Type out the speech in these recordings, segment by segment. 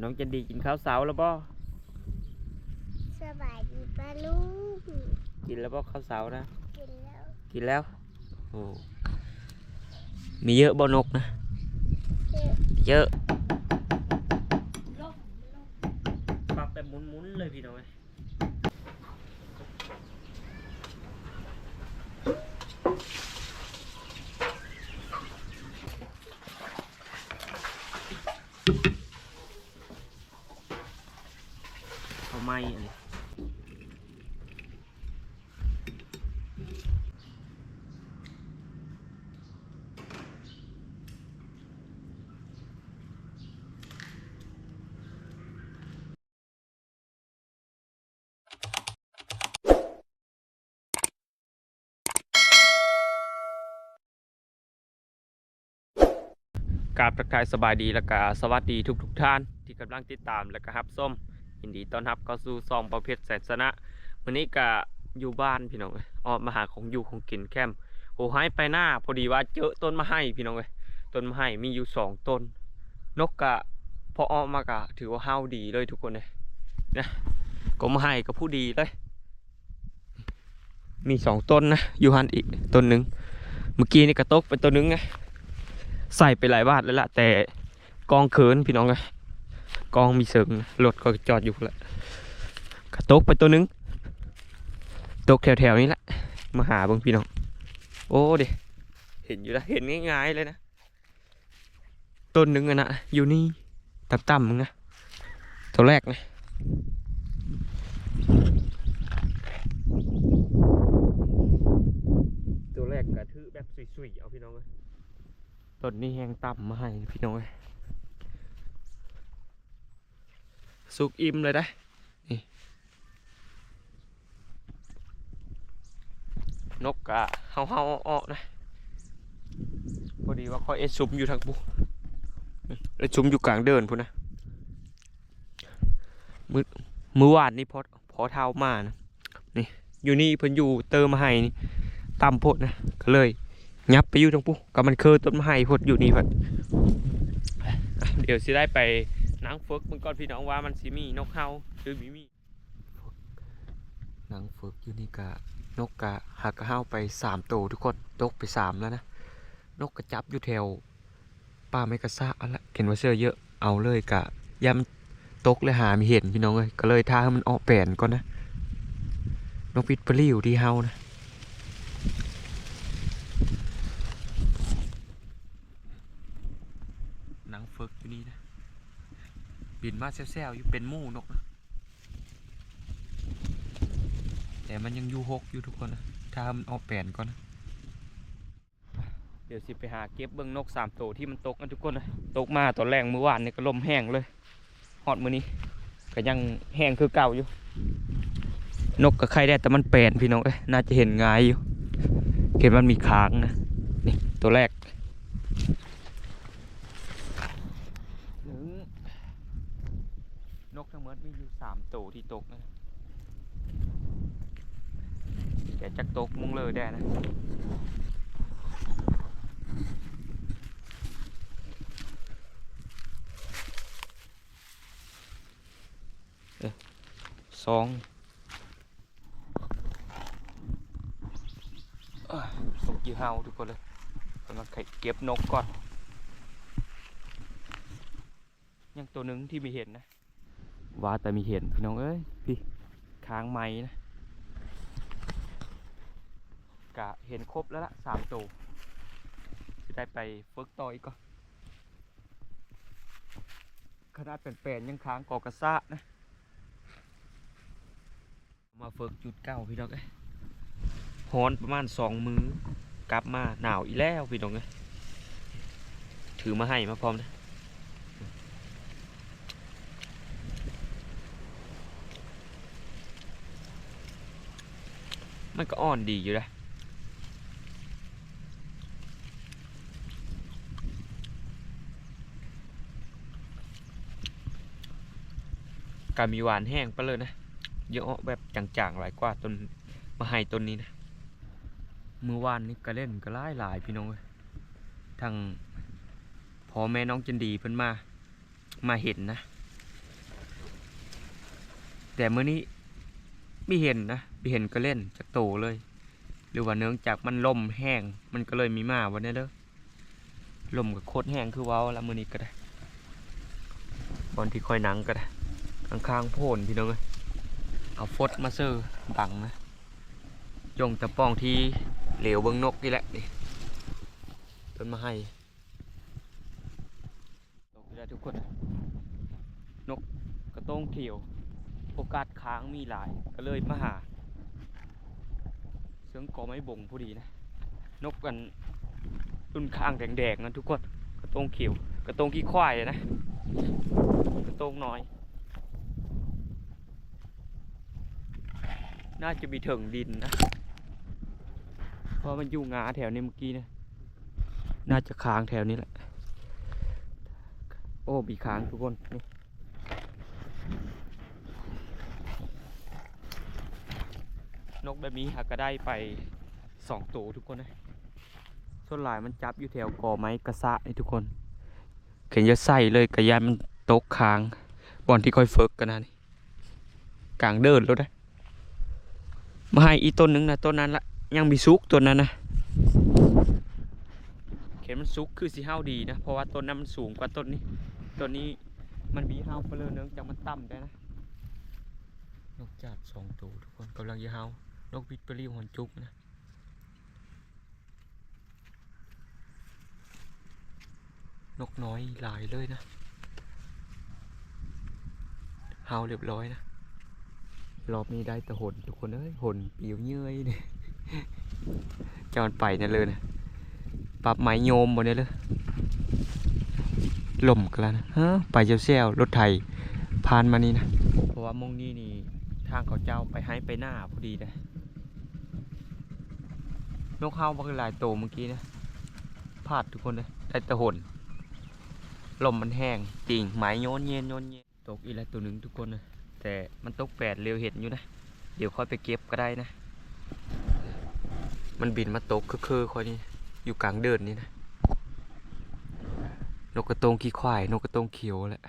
น้องจันดีกินข้าวเสาแล้วบ่สบายดีปะลูกกินแล้วบ่ข้าวเสานะ กินแล้ว กินแล้วโอ้มีเยอะบ่นกนะเจ็บเยอะปักแบบหมุนๆเลยพี่น้องเอ้ยเอาไม้อันนี้ กราบทักทายสบายดีแล้วก็สวัสดีทุกทุกท่าน ที่กำลังติดตามแล้วก็รับส้มยินดีต้อนรับเข้าสู่ซองประเภทแสนสนะวันนี้ก็อยู่บ้านพี่น้องเอ้ยออกมาหาของอยู่ของกินแคมป์โอ้หายไปหน้า พอดีว่าเจอต้นมะไห้พี่น้องเอ้ยต้นมะไห้มีอยู่สองต้น นกกะพอออกมากะถือว่าห้าวดีเลยทุกคนเลยนะก็มะไห้ก็ผู้ดีเลยมีสองต้นนะอยู่หันอีกต้นหนึ่งเมื่อกี้นี่กระตกไปต้นหนึงไง ใส่ไปหลายบาทแล้วล่ะ แต่กองเขินพี่น้องไงกองมีเสริงรถก็จอดอยู่แล้วกระตกไปตัวหนึง ตกแถวๆนี้แหละมาหาเบิ่งพี่น้อง โอ้เดเห็นอยู่แล้วเห็นง่ายๆเลยนะ ต้นหนึ่งอะนะอยู่นี่ต่ำๆมึงนะตัวแรกนะตัวแรกกระทือแบบสุยๆเอาพี่น้องเลย ต้นนี้แห้งต่ำมาให้พี่น้อยสุกอิ่มเลยได้นี่นกกะเฮาเฮาๆอ้อๆนะพอดีว่าคอยเอ็ดซุมอยู่ทางบุเอ็ดซุมอยู่กลางเดินพูนนะมือมือวานนี่พอพอเท้ามานะนี่อยู่นี่เพิ่นอยู่เติมมาให้นี่ต่ำโพดนะก็เลย ยับไปอยู่ตรงปุ๊ก็มันคือต้นไม้พดอยู่นี่พดเดี๋ยวสิได้ไปนังฝึกมันก่อนพี่น้องว่ามันสิมีนกเฮาหรือมีมีนังฝึกอยู่นี่กะนกกะหักกะเฮาไปสามตัวทุกคนตกไปสามแล้วนะนกกระจับอยู่แถวป่าไม่กระซะอันละเห็นว่าเสื้อเยอะเอาเลยกะยามตกเลยหามีเห็นพี่น้องเลยก็เลยท่าให้มันออกแป่นก่อนนะนกพิษปลิวที่เฮานะ หนังฝึกอยู่นี่นะ บินมาแซวๆอยู่เป็นมู่นกนะแต่มันยังอยู่หกอยู่ทุกคนนะถ้ามันออกแปลนก่อนนะเดี๋ยวสิไปหาเก็บเบิ้งนกสามตัวที่มันตกนะทุกคนนะตกมาตอนแรกเมื่อวานนี่ก็ลมแห้งเลยฮอดมือนี้ก็ยังแห้งคือเก่าอยู่ นกกับใครได้แต่มันแปลนพี่น้องเอ้ยน่าจะเห็นง่ายอยู่เห็นมันมีค้างนะนี่ตัวแรก หนึ่งนก ทั้งหมดมีอยู่สามตัวที่ตกนะแต่จักตกมุงเลยได้นะสองเอ้ยนกยีเฮาทุกคนเลยกำลังเก็บนกก่อน ยังตัวหนึ่งที่ไมีเห็นนะ ว่าแต่มีเห็นพี่น้องเอ้ยพี่ค้างไม้นะกะเห็นครบแล้วละสามตัวจะได้ไปฝึกต่ออีกก่อนขนาดเป็นแปลนยังค้างกอกระซะนะ มาฝึกจุดเก้าพี่น้องเอ้ยฮอนประมาณสองมือกลับมาหนาวอีแล้วพี่น้องเอ้ยถือมาให้มาพร้อมนะ มันก็อ่อนดีอยู่นะการมีหวานแห้งไปเลยนะเยอะแบบจางๆหลายกว่าต้นมาให้ต้นนี้นะมือวานนี่ก็เล่นก็หลายหลายพี่น้องเอ้ยทางพ่อแม่น้องจันดีเพิ่นมามาเห็นนะ แต่เมื่อนี้ไม่เห็นนะ เห็นก็เล่นจากโตเลย หรือว่าเนื่องจากมันลมแห้ง มันก็เลยมีมาวันนี้เด้อลมกับโคตรแห้งคือว้าแล้วมื้อนี้ก็ได้บอนที่คอยหนังก็ได้ข้างๆโพนพี่น้องเอ้ยเอาฟดมาเซอร์บังนะยงตะป้องที่เหลวเบิ้งนกนี่แหละนี่ต้นมาให้ตกได้ทุกคน นกกระต้งเขียวโอกาสค้างมีหลายก็เลยมาหา เสียงกอไม้บ่งพอดีนะ นกกันรุ่นข้างแดงๆนะทุกคน กระตงเขียว กระตงขี้ควายนะ กระตงน้อย น่าจะมีเถิงดินนะ เพราะมันอยู่งาแถวนี้เมื่อกี้นะ น่าจะค้างแถวนี้แหละ โอ้มีค้างทุกคนนี่ นกแบบนี้หากก็ได้ไปสองตัวทุกคนนะส่วนหลายมันจับอยู่แถวกอไม้กระสะนี่ทุกคนเข็นจะใส่เลยกระยานมันตกค้างบอนที่ค่อยเฟิกกันนะนี่กลางเดินแล้วนะมาให้อีต้นหนึงนะต้นนั้นละยังมีซุกต้นนั้นนะเข็นมันซุกคือสีห้าวดีนะเพราะว่าต้นนั้นมันสูงกว่าต้นนี้ต้นนี้มันมีห้าวเปลือเนื่องจากมันต่ำได้นะนกจัดสองตัวทุกคนกำลังจะเฮา นกวิทเปรีหอนจุกนะนกน้อยหลายเลยนะเฮาเรียบร้อยนะรอบนี้ได้แต่หนทุกคนเอ้ยหนปียวเยื่อยเนี่ยจอนไปนั่นเลยนะปรับไม้โยมบนนี้เลยลมกันแล้วนะฮะไปเจ้าเซลรถไถผ่านมานี่นะ เพราะว่ามงนี้นี่ทางเขาเจ้าไปให้ไปหน้าพอดีนะ นกเฮาบักหลายโตเมื่อกี้นะพลาดทุกคนเลยได้ต่หนลมมันแห้งจริงไม้โยนเย็นโยนเย็นตกอีกแล้วตัวหนึ่งทุกคนนะแต่มันตกแปดเร็วเห็นอยู่นะ เดี๋ยวค่อยไปเก็บก็ได้นะ มันบินมาตกคือๆค่อยนี่อยู่กลางเดินนี่นะนกกระตงขี้ควายนกกระตงเขียวแหละ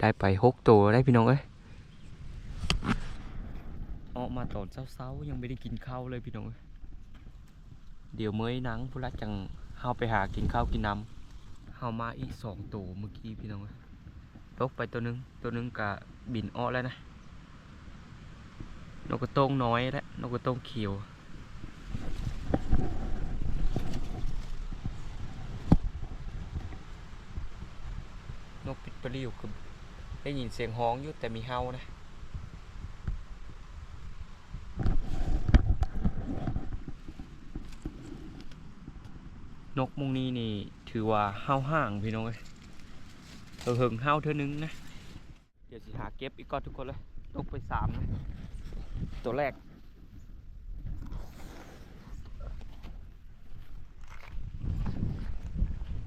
ได้ไปหกตัวได้พี่น้องเอ้ยออกมาตอนเช้าๆยังไม่ได้กินข้าวเลยพี่น้องเอ้ย เดี๋ยวเมื่อยนังพุละจังเฮาไปหากินข้าวกินน้ำเฮามาอีกสองตัวเมื่อกี้พี่น้องตกไปตัวหนึงตัวหนึงกะบินอ้อแล้วนะนกกระโตงน้อยและนกกระโตงเขียวนกปิดปลิวคือได้ยินเสียงฮ้องอยู่แต่มีเฮานะ นกมุงนี้นี่ ถือว่าเฮาห่างพี่น้องเอ้ยเออเหิงเฮาเท่านึงนะ เดี๋ยวสิหาเก็บอีกก่อนทุกคนเลยตกไปสามนะตัวแรก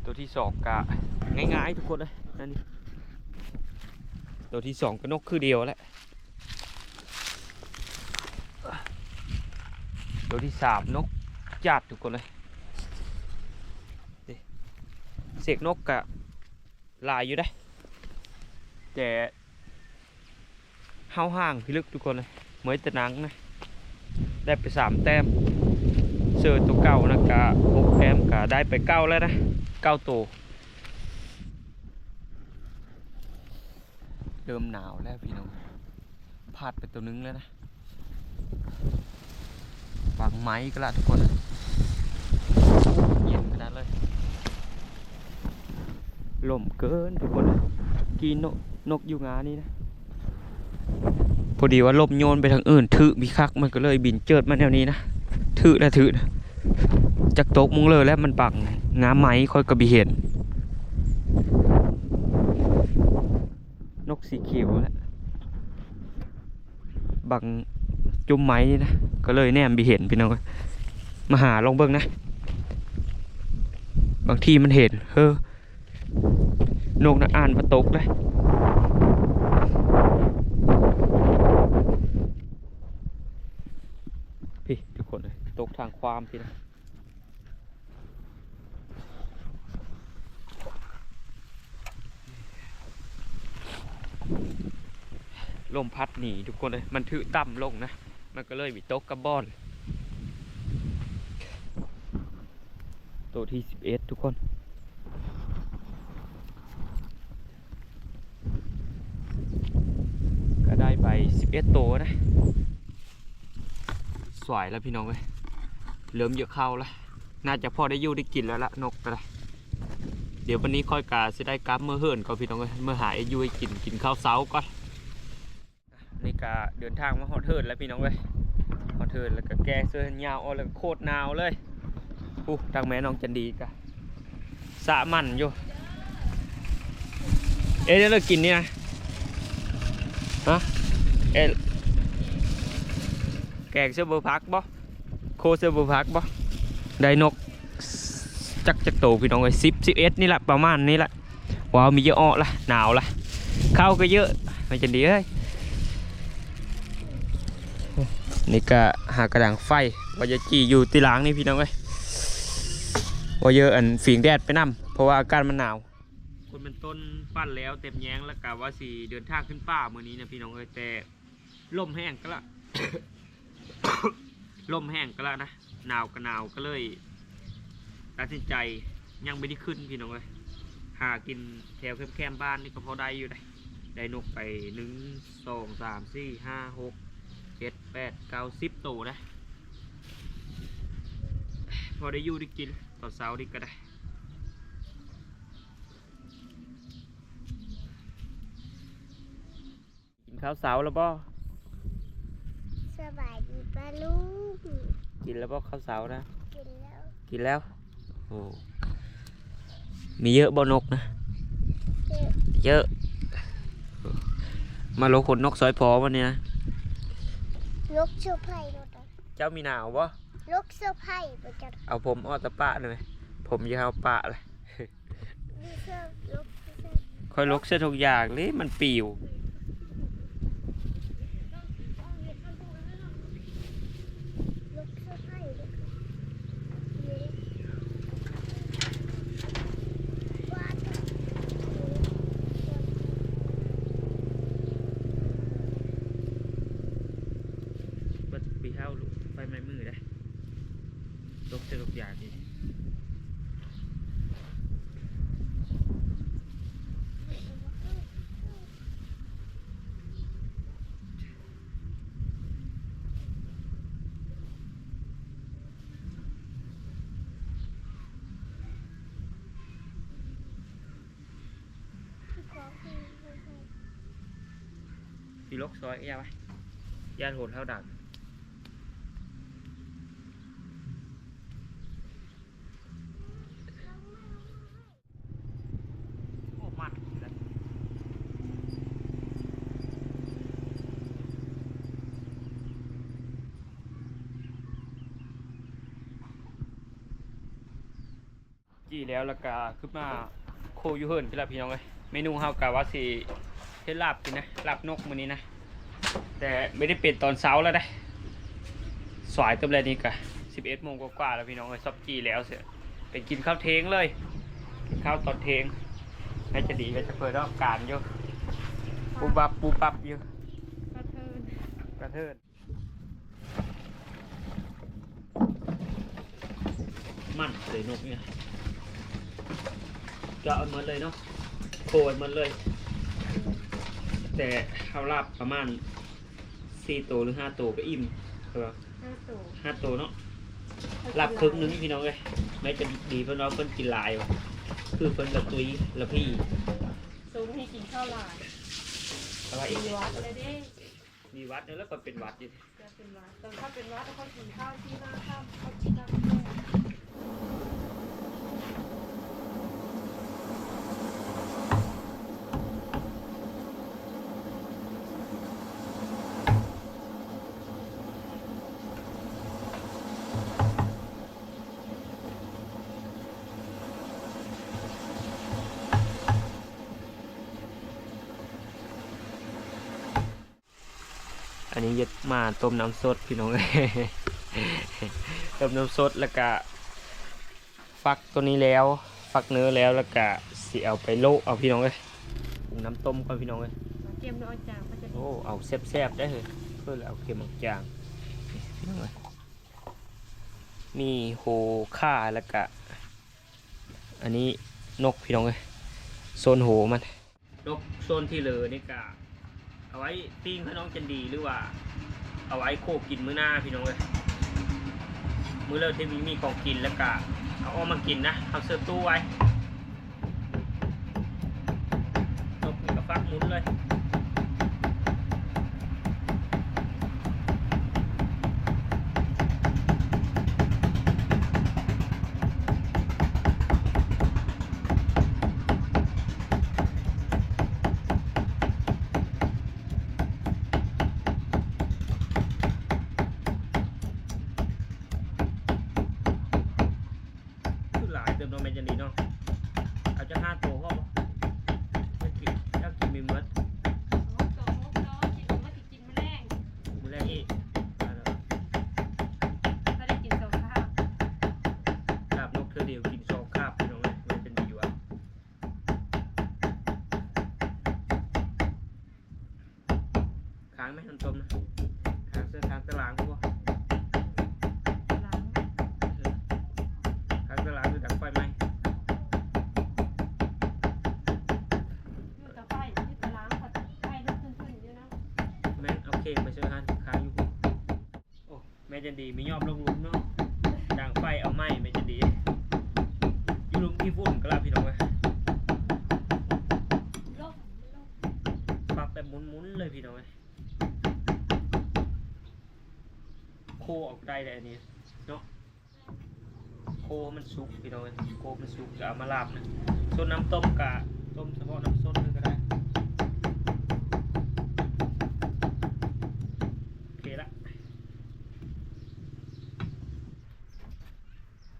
ตัวที่สองกะง่ายๆทุกคนเลยนั่นนี่ตัวที่สองก็นกคือเดียวแหละตัวที่สามนกจัดทุกคนเลยนี่ เสกนกกะลายอยู่ได้ แต่ห้าห่างพี่ลึกทุกคนเลยเหมือนต่หนังนะได้ไปสามแต้มเสือตัวเก่านะกะหกแต้มกะได้ไปเก้าแล้วนะเก้าตัวเริ่มหนาวแล้วพี่น้องพลาดไปตัวนึงแล้วนะฝังไม้ก็ละทุกคนเย็นขนาดเลย ลมเกินทุกคนนะกีนกนกอยู่งานี่นะ พอดีว่าลมโยนไปทางอื่นถือมีคักมันก็เลยบินเจิดมาแนวนี้นะถือแล้วถือนะจากตกมุงเลยแล้วมันปังงาไหมค่อยกระบีเห็น นกสีเขียวแหละบังจุ่มไม้นี่นะ ก็เลยแนมบีเห็นพี่น้องมาหาลองเบิ่งนะ บางทีมันเห็นเฮ้อ นกนะอ่านมาตกเลยพี่ทุกคนเลยตกทางความพี่นะลมพัดหนีทุกคนเลยมันถือต่ำลงนะ มันก็เลยวิตกกับบอน ตัวที่สิบเอ็ดทุกคน ก็ ได้ไปสิบเอ็ดตัวนะ สวยแล้วพี่น้องเลยเริ่มเยอะเข้าแล้ว น่าจะพอได้ยู่ได้กินแล้วละนกก็ได้เดี๋ยววันนี้ค่อยกาจะได้กลับเมื่อเฮิร์นก็พี่น้องเลยเมื่อหาไอ้ยุ้กินกินข้าวเช้าก่อนนี่กาเดินทางมาฮอดเฮิร์นแล้วพี่น้องเลยฮอดเฮิร์นแล้วก็แก้เสื้อยาวเอแล้วโคตรหนาวเลยอู้ทางแม่น้องจันดีกะสะมันอยู่ เอ๊ะเดี๋ยวเรากินนี่นะฮะ เอ๊ะแกงเสื้อเบอร์พักบ่โคเสื้อเบอร์พักบ่ได้นกจักจักโตพี่น้องเอ้ยสิบสิบเอ็ดนี่แหละประมาณนี้แหละว้าวมีเยอะอ้อละหนาวละเข้าก็เยอะไม่จันดีเอ้ยนี่ก็หากระดังไฟว่าจะจีอยู่ตีหลังนี่พี่น้องเอ้ยว่าเยอะอันฝีงแดดไปนํเพราะว่าอากาศมันหนาวคนเป็นต้นปั้นแล้วเต็มแย้งแล้วกะว่าสีเดินทางขึ้นป่าเมื้อนี้นะพี่น้องเอ้ยแต่ ลมแห้งก็ละ ลมแห้งก็ละนะหนาวก็หนาวก็เลยตัดสินใจยังไม่ได้ขึ้นพี่น้องเลยหากินแถวแคมๆบ้านนี่ก็พอได้อยู่ได้ได้นกไปหนึ่งสองสามสี่ห้าหกเจ็ดแปดเก้าสิบตัวนะพอได้อยู่ได้กินตอนเช้านี่ก็ได้กินข้าวเช้าแล้วบ่ บายดีปะลุงกินแล้วบ่ข้าวเช้านะ กินแล้วกินแล้วโอ้มีเยอะบ่นกนะเยอะเยอะ มาโลขนนกซอยพอวันนี้นะลกเสื้อไผ่รถอะเจ้ามีหนาวปะลกเสื้อไผ่ประจันเอาผมอ้อตะปะหน่อยผมยาวปะเลยมีเสื้อลกเสื้อค่อยลกเส้นทุกอย่างเลยมันปิว ลกเสื้อไผ่ลกเยอะวาด บัดปีเท้า ลุกไฟไหม้มือได้ลกเส้นทุกอย่างนี่พี่ลกซอยก็ยาไปยาโหดเท่าดังโอ้มันเลยจี แล้วแล้วก็ขึ้นมาโคยูเฮิร์นพี่ละพี่น้องเลยเมนูเฮากะว่าสิเฮ็ดลาบกินนะลาบนกมื้อนี้นะ แต่ไม่ได้เป็นตอนเช้าแล้วได้สายเต็มเลยนี่กะสิบเอ็ดโมงกว่าๆแล้วพี่น้องเลยซับจีแล้วเสียเป็นกินข้าวเทงเลยกินข้าวตอนเทงให้จะดีก็จะเปิดรอบการอยู่ปูบับปูปับอยู่กระเทินกระเทินมันเลยนกเนี่ย เอาหมดเลยเนาะโกยหมดเลย แต่ข้าวลาบประมาณสี่ตัวหรือห้าตัวก็อิ่มใช่ปะห้าตัวห้าตัวเนาะลาบครึ่งหนึงพี่น้องเลยไม่จะดีเพื่อนเราเพื่อนกินหลายวะคือเพื่อนละตุยละพี่ซุ้มให้กินข้าวหลามอะไรอีกมีวัดเลยเด้มีวัดเนี่ยแล้วก็เป็นวัดอยู่จะเป็นวัดตอนถ้าเป็นวัดเขากินข้าวที่หน้าข้ามเขากินข้าว มาต้มน้ำสดพี่น้องเลยต้มน้ำสดแล้วก็ฟักตัวนี้แล้ว ฟักเนื้อแล้วแล้วก็สิเอาไปโละเอาพี่น้องเลยปรุงน้ำต้มก่อนพี่น้องเลยมตรียมน้อยจางก็จะดีโอ้เอาแซ่บๆได้เลยเพื่อเอาเค็มออกจางนี่พี่น้องเอ้ยมีโหข่าแล้วก็อันนี้นกพี่น้องเลยโซนโหมันนกโซนที่เหลือนี่กะเอาไว้ปิ้งให้น้องจันดีหรือว่า เอาไว้โคกินมื้อหน้าพี่น้องเลยมื้อเลิกที่มีมีของกินแล้วกะเอาออกมากินนะเอาเสื้อตู้ไว้นกนี่ก็ฟักมุนเลย เดิมโนแมนจันดีเนาะเอาจะห้าตัวก็บ่ไม่กินถ้ากินมีเมด โอ้โตโอ้โตกินมาสิกินแมลง มือแรกอีกอ่าแล้ว ถ้าได้กินสองข้าว คาบนกเธอเดียวกินสองคาบพี่น้องเลยมันเป็นดีว่ะค้างไหมน้ำต้มนะค้างเสื้อค้างตะลางพวก ล้าง ค้างตะลางคือดักไฟไหม ยูตะไฟยูตะล้างผัดไฟลุกขึ้นขึ้นอยู่นะ แม่นเอาเค้กไปเสื้อฮันค้างอยู่พวกโอ้แม่ จันดีไม่ยอมลงหลุมเนาะดังไฟเอาไหมแม่จันดีอยู่หลุมที่ฝุ่นก็ลาพี่น้องเลยลบลบปักแบบหมุนๆเลยพี่น้องเอ้ยโคออกได้เลยอันนี้เนาะโคมันสุกพี่น้องโคมันสุกจะเอามาลาบนะส่วนน้ำต้มกะต้มเฉพาะน้ำส้มเลยก็ได้โอเคละ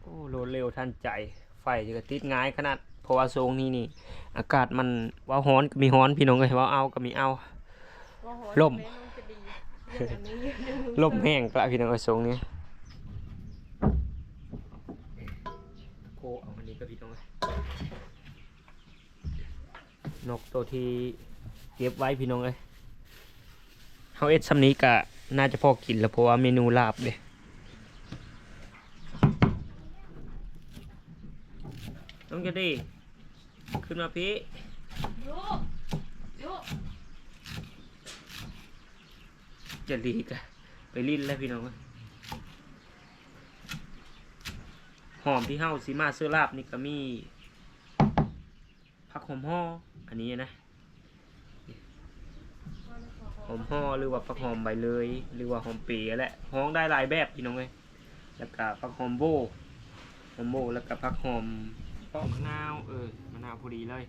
โอ้โหลดเร็วทันใจไฟจะติดง่ายขนาดเพราะว่าโซงนี้นี่ อากาศมันว่าฮ้อนก็มีฮ้อนพี่น้องเลยว่าเอาก็มีเอาว่าโหล่มแน้องจะดีเรื่องอันนี้เรื่องลมแห้งกละพี่น้องเอ้ยทรงนี้โคเอาอันนี้ก็พี่น้องเอ้ยนกตัวที่เก็บไว้พี่น้องเอ้ยเฮาเอ็ดซำนี้ก็น่าจะพอกินแล้วเพราะว่าเมนูลาบเด้ น้องจะดี ขึ้นมาพี่ยูยูจะดีกะไปลิ้นแล้วพี่น้อง หอมที่เฮาสีมาเสื้อลาบนี่ก็มีผักหอมห่ออันนี้นะหอมห่อหรือว่าผักหอมใบเลย หรือว่าหอมปีแหละห้องได้หลายแบบพี่น้องเอ้ยแล้วก็ผักหอมโบหอมโบแล้วก็ผักหอม มะนาวเออมะนาวพอดีเลย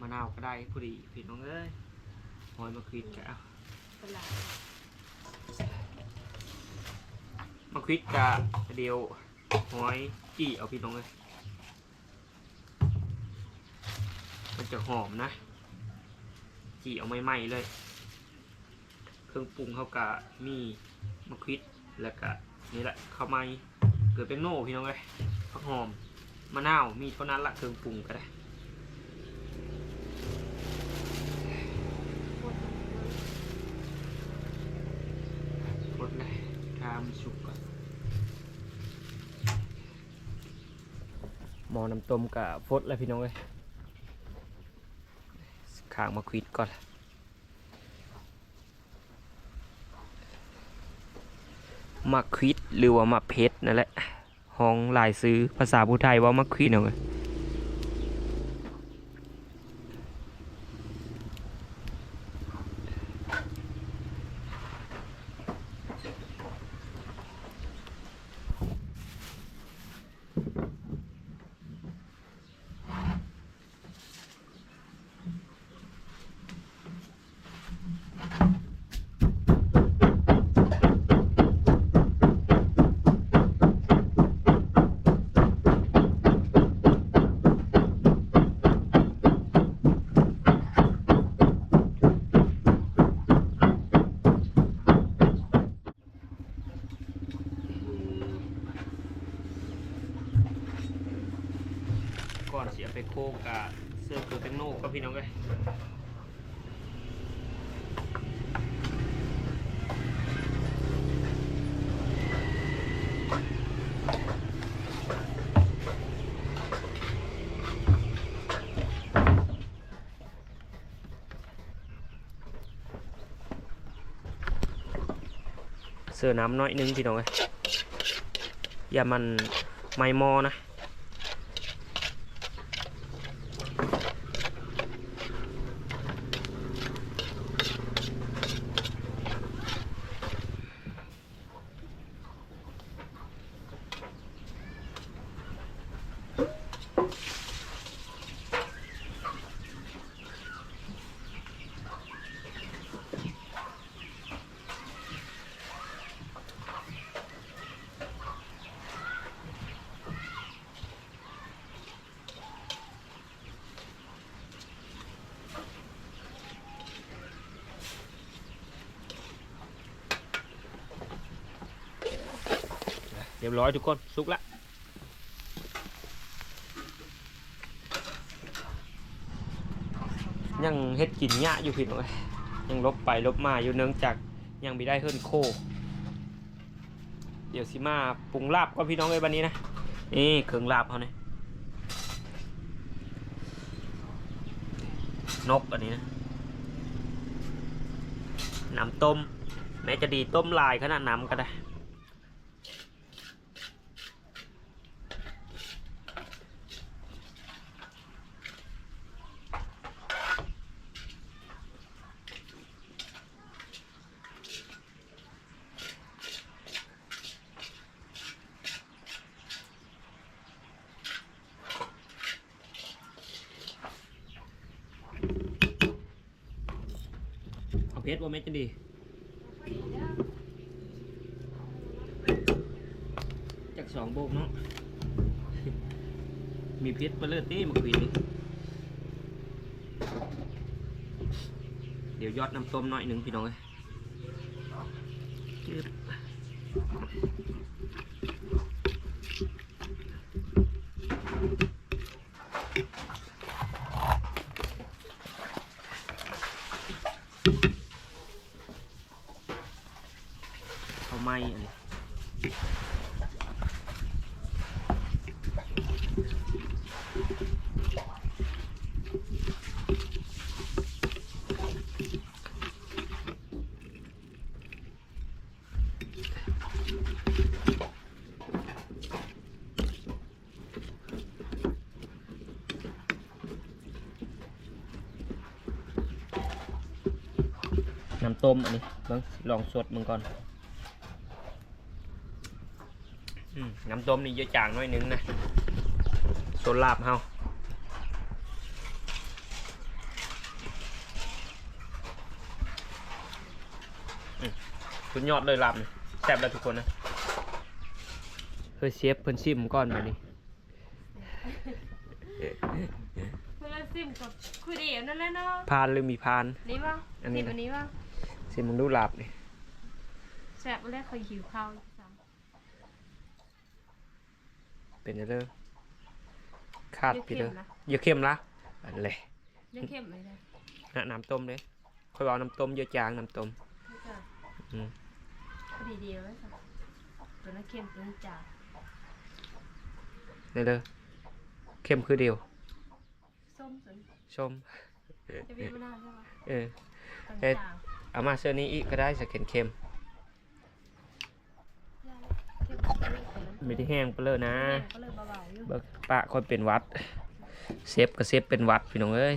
มะนาวก็ได้พอดีพี่น้องเอ้ยหอยมะขวิดกะเอาเป็นหลานมาควิดกะเดียวหอยจี้เอาพี่น้องเลยมันจะหอมนะจี้เอาไม่ไหม้เลย เครื่องปรุงเขากะมีมะควิดแล้วก็นี่แหละข้าวไม้เกิดเป็นโน่พี่น้องเลยผักหอม มะนาวมีเท่านั้นละเครื่องปรุงก็ได้ปวดหัวหมดเลยทำสุกก่อนหมอน้ำต้มกับฟดแล้วพี่น้องเลยข้างมาควิดก่อนมะควิดหรือว่ามะเพชรนั่นแหละ ห้องหลายซื้อภาษาผู้ไทยว่ามะควินเอาเลยก่อยโคกกับเสื้อเกิดเป็นโนกก็พี่น้องเลย เสื้อน้ำน้อยนึงพี่น้องเอ้ยอย่ามันไม่มอนะ บร้อยทุกคนสุกละยังเฮ็ดกินยะอยู่พี่น้องยยังลบไปลบมาอยู่เนื่องจากยังไม่ได้เฮิรนโค เดี๋ยวสิมาปรุงลาบก็พี่น้องเอ้ยวันนี้นะนี่เครื่องลาบเขาเนี่ยนกอันนี้นะน้ำต้ม แม้จะดีต้มลายขนาดน้ำก็ได้ บ่แม่จะดีจากสองโบกเนาะ มีเพชรมาเลือดตี้มาคุยนี่เดี๋ยวยอดน้ำต้มหน่อยหนึ่งพี่น้องเลย น้ำต้มอันนี้เบิ่งลองสดมึงก่อนอืมน้ำต้มนี่เยอะจางหน่อยนึงนะโซนลาบเฮาอืมสุดยอดเลยลาบนี่แซ่บแล้วทุกคนนะเฮ้ยเชฟเพิ่นชิมก่อนมานี่เพื่อนซิมกับคุยเดียวนั่นแหละเนาะพานหรือมีพานนี่ป่ะอันนี้ซิมนะอันนี้ป่ะ ชิมมึงดูลาบนี่แซ่บแรกเคยหิวข้าวซ้เป็นจังเด้อคาดำพี่เด้อนะอย่าเข้มละอันเลยยังเข้มเลยนะนะน้ำต้มเลยค่อยเอาน้ำต้มเยอะจางน้ำต้มไม่จ้ะอืมพอดีเดียวเลยค่ะตัวนั้นเข้มตัวนี้จางนี่เด้อเข้มคือเดียวส้มส่วนชมจะเป็นมะนาวใช่ไหมเออต่าง เอามาเสื้อนี้อีกก็ได้สักเข็มเข้มไม่ได้แห้งไปเลยนะก็เลยเบาๆอยู่เบิกปะคนเป็นหวัด เซฟก็เซฟเป็นหวัดพี่น้องเอ้ย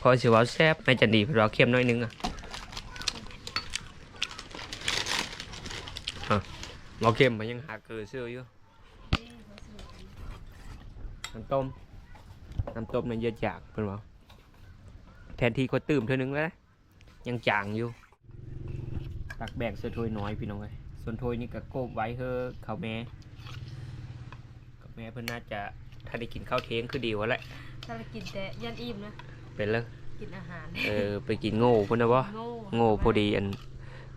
พอสิเว่าแซ่บไม่จะดีเพราะเราเข้มน้อยนึงอะเราเข้มมันยังหาเกลือเสื้ออยู่เอ๊ะน้ำต้มน้ำต้มมันเยอะจากเป็นว่าแทนที่ก็ตื่มเท่านึงแล้วนะ ยังจางอยู่ตักแบ่งเสื้อถ้วยน้อยพี่น้องเลยส่วนถ้วยนี่ก็โกบไว้เฮอเขาวแม่กับแม่เพิ่นน่าจะถ้าได้กินข้าวเที่ยงคือดีวะแหละถ้าเรากินแต่ยันอิ่มนะเป็นเลยกินอาหารเออไปกินโง่พุ่นนะวะโง่โง่พอดีอัน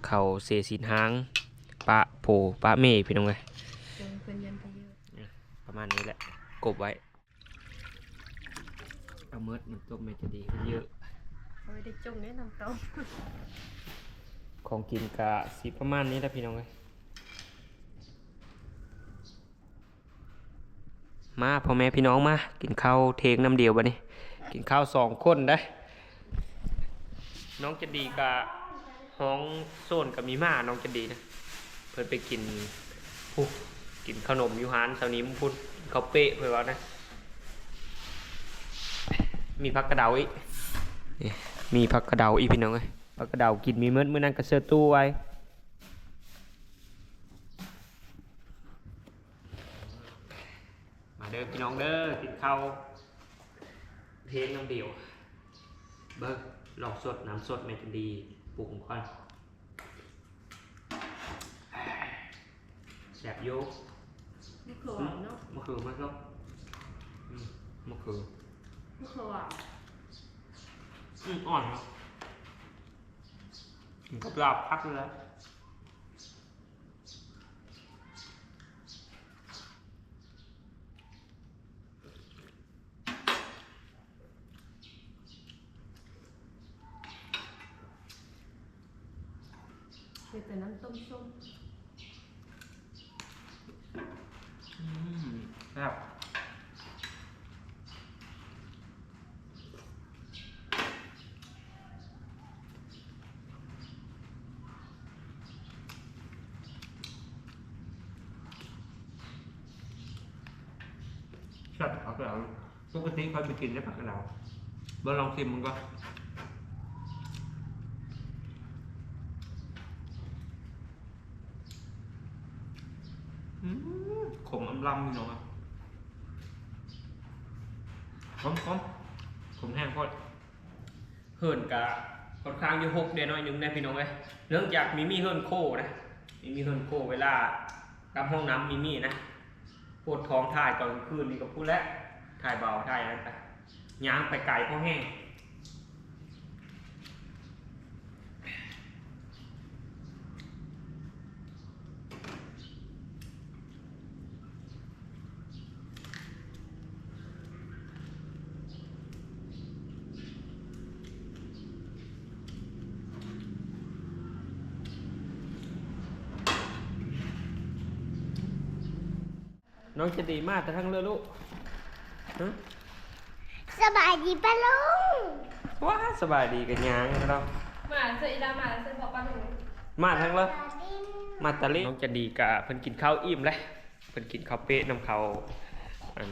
เขาเสียสินหางปะโผปะเมพี่น้องเลยจนเป็นยันไปเยอะประมาณนี้แหละกบไว้เอาเมิดน้ำต้มมันจะดีขึ้นเยอะ เอาไว้ได้จงเนี่ยน้ำต้มของกินกะสีประมาณนี้แหละพี่น้องเลยมาพ่อแม่พี่น้องมา กินข้าวเทงน้ำเดียวบะนี่กินข้าวสองคนได้ น้องจะดีกะห้องโซนกับมีมาน้องจะดีนะ เพิ่นไปกินผู้กินขนมยูฮานเช้านี้มึงพูดเขาเป๊ะเพื่อนว่านะ มีผักกระเดาอีก มีผักกระเดาอีกพี่น้องเอ้ยผักกระเดากินมีเมื่อเมื่อนั้นก็เสื้อตู้ไว้มาเด้อพี่น้องเด้อกินข้าวเพลงน้องเดียวเบิกหลอกสดน้ำสดไม่ทันดีปรุงค่อยแสบโยกมะเขือเนาะมะเขือมะเขืออืมมะเขือมะเขือ อืมอ่อนครับกินกับลาบพักเลยแล้วเป็นน้ำต้มส้ม อืมครับ ชอบผักกระเดาปกติเขาไปกินได้ผักกระเดาบอลองชิมมันก็ขมอำลำนี่เนาะขมขมขมแห้งโคตรเหินกะค่อนข้างอยู่หกเดือนน้อยหนึงนะพี่น้องเอ้ยเนื่องจากมีมีเหินโคนะมีมีเหินโคเวลากับห้องน้ำมีมีนะ ปวดท้องถ่ายตอนกลางคืนนี่ก็พูดแล้วถ่ายเบาถ่ายอะไรไปย่างไปไกลเพราะแห้ง น้องจะดีมากแต่ทั้งเรือลูกฮะสบายดีปะลุงว้าสบายดีกันยังเราหมาเซอีดาหมาเซพอปลาหนูมาทั้งเลยสวัสดีมาตาลีน้องจะดีกะเพิ่นกินข้าวอิ่มเลยเพิ่นกินข้าวเป๊ะน้ำเขาวอัน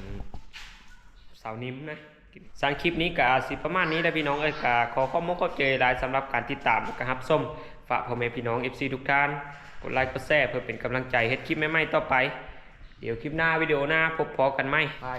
สาวนิ่มนะกินสร้างคลิปนี้กะสิประมาณนี้นะพี่น้องเอ้ยกะขอข้อมูลข้อเจรายสำหรับการติดตามกะครับส้มฝากพ่อแม่พี่น้อง FC ทุกท่าน กดไลค์กดแชร์เพื่อเป็นกำลังใจเฮ็ดคลิปใหม่ๆต่อไป เดี๋ยวคลิปหน้าวิดีโอหน้าพบพอกันไหมไป